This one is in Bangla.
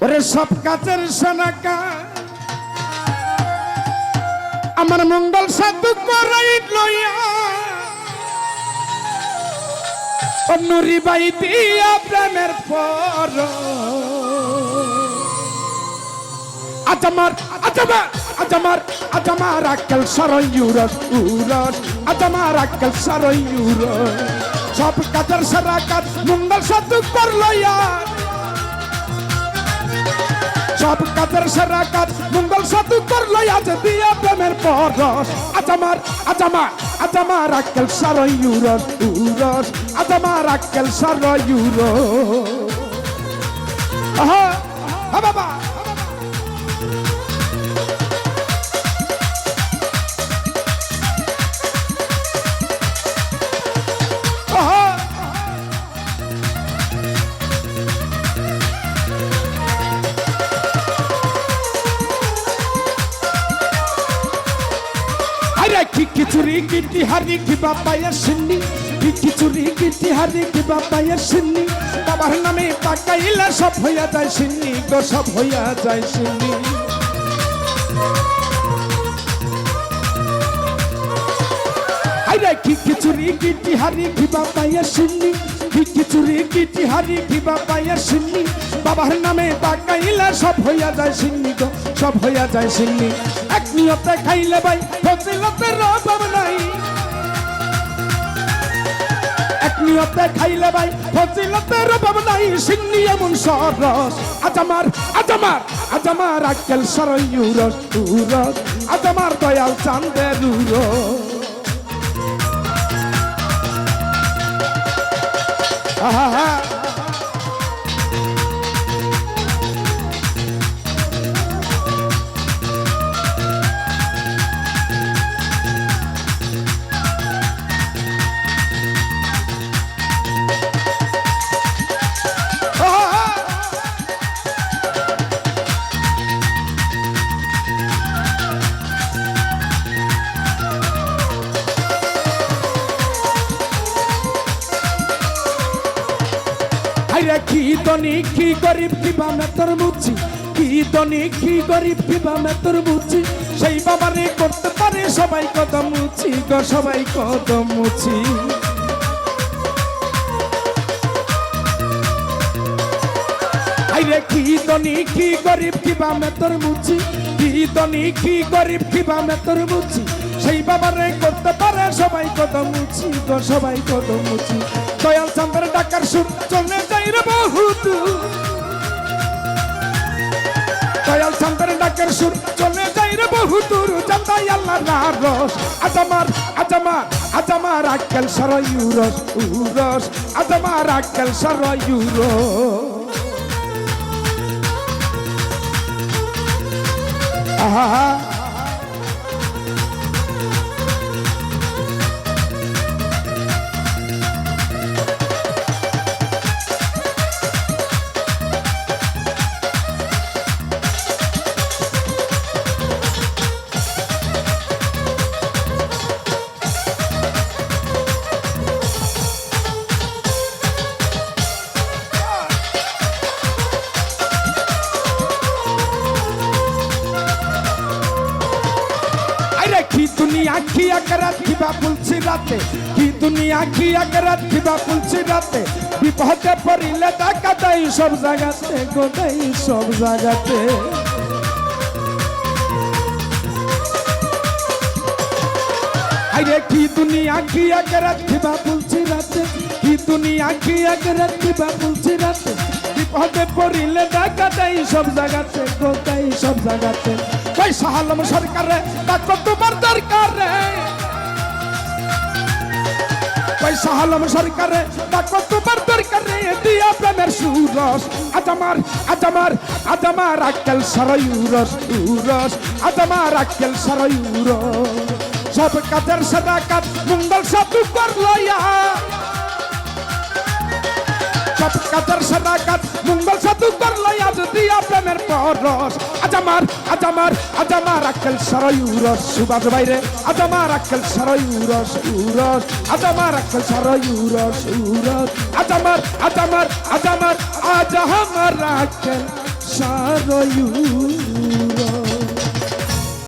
ওরে সব কাজের সোনাকা আমার মঙ্গল সাধু করাই লইয়া নুরি বাই দিয়া প্রেমের পর। আজ আমার আজ আমার আজ আমার আজ আমার আক্কেল সরই উরস উরস আজ আমার আক্কেল সরই সব কাজের সারা কাজ মঙ্গল সাধু করল ইয়ার সব কাজের সেরা কাজ, মঙ্গল সাধু করল আজ দিয়া প্রেমের পরশ। আজ আমার আজ আমার আজ আমার আক্কেল সারই ইউরস ইউরস আজ আমার আক্কেল আহা আ বাবা। কি কিচুরি গিটি হারি কি বাবায়ের সিন্নি? কি কিচুরি গিটি হারি কি বাবায়ের সিন্নি? বাবার নামে তাকাইলে সব হইয়া যায় সিন্নি গো, সব হইয়া যায় সিন্নি। আরে কি কিচুরি গিটি হারি কি বাবায়ের সিন্নি? কি কিচুরি গিটি হারি কি বাবায়ের সিন্নি। বাবার নামে তাকাইলে সব হইয়া যায় সিন্নি গো, সব হইয়া যায় সিন্নি। এক নিয়তে খাইলে ভাই, ফজিলতের অভাব নাই। এক নিয়তে খাইলে ভাই, ফজিলতের অভাব নাই, সিন্নি এমন সরস। আজ আমার আজ আমার আজ আমার আক্কেল সরই উরস। আজ আমার দয়াল চান্দের উরস। আহা আরে কি দনি কি গরিব কিবা মেতর মুচি? কি দনি কি গরিব কিবা মেতর মুচি? সেই বাবারে করতে পারে সবাই কদম মুচি গো, সবাই কদম মুচি। আরে কি দনি কি গরিব কিবা মেতর মুচি? কি দনি কি গরিব কিবা মেতর মুচি? সেই বাবারে করতে পারে, সবাই কদম মুচি গো সবাই কদম মুচি দয়াল চন্দ্র ডাকার সুর চলে যাই রে বহুত। দয়াল চন্দ্র ডাকার সুর চলে যাই রে বহুদূর চান্দাই আল্লাহ রস আক্কেল সরই উরস উরস। উরস। আহা। কি দুনিয়া কি একরাত কিবা বলছি রাতে? কি দুনিয়া কি একরাত কিবা বলছি রাতে? বিপদে পড়িলে টাকা দেয় সব জায়গাতে গোদাই সব জায়গাতে। আরে কি দুনিয়া কি একরাত কিবা বলছি রাতে? কি দুনিয়া কি একরাত কিবা বলছি রাতে? বিপদে পড়িলে টাকা দেয় সব জায়গাতে গোদাই সব জায়গাতে। পয়সা হলাম সরকারে ডাকো তোমার দরকার রে। পয়সা হলাম সরকারে ডাকো তোমার দরকার রে, দিয়া প্রেমের সুরস। আজ আমার আজ আমার আজ আমার আক্কেল সরই উরস আজ আমার আক্কেল সরই সব কাজের সাদা কাজ মঙ্গল সাধু করল সব কাজের সাদা কাজ মঙ্গল সাধু করল আজ দিয়া পরস আজ আমার আজ আমার আজ আমার আক্কেল সরই উরস। সুবাদ বাইরে। আজ আমার আক্কেল সরই উরস উরস। আজ আমার আক্কেল সরই উরস উরস। আজ আমার, আজ আজ আমার আমার আক্কেল সারয়ুরস